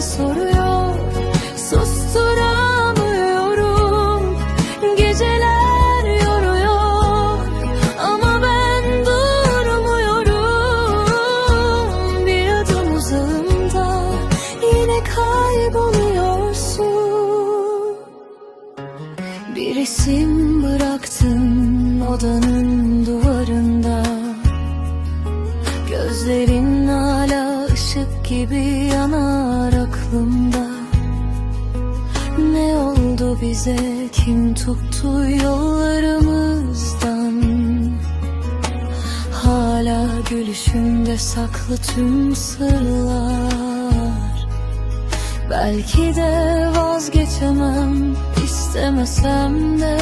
Soruyor Susturamıyorum. Geceler yoruyor. Ama ben durmuyorum. Bir adım uzağımda Yine kayboluyorsun. Bir isim bıraktın odanın duvarında. Gözlerin hala ışık gibi yanar Bize kim tuttu yollarımızdan? Hala gülüşünde saklı tüm sırlar. Belki de vazgeçemem istemesem de.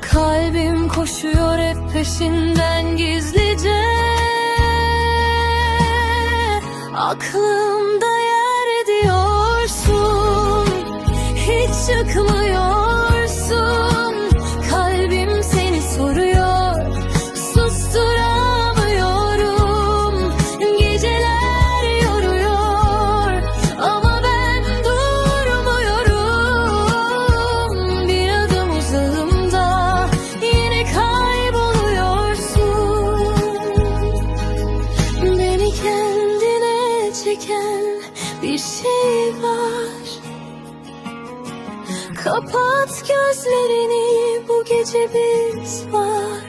Kalbim koşuyor hep peşinden gizlice. Aklımda bir şey var. Kapat gözlerini bu gece biz var.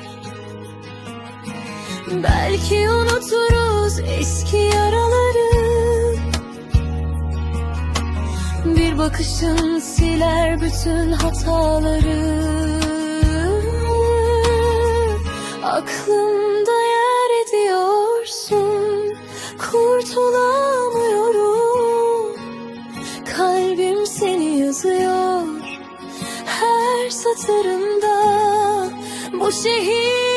Belki unuturuz eski yaraları. Bir bakışın siler bütün hataları. Aklımda yazıyor. Her satırında Bu şehir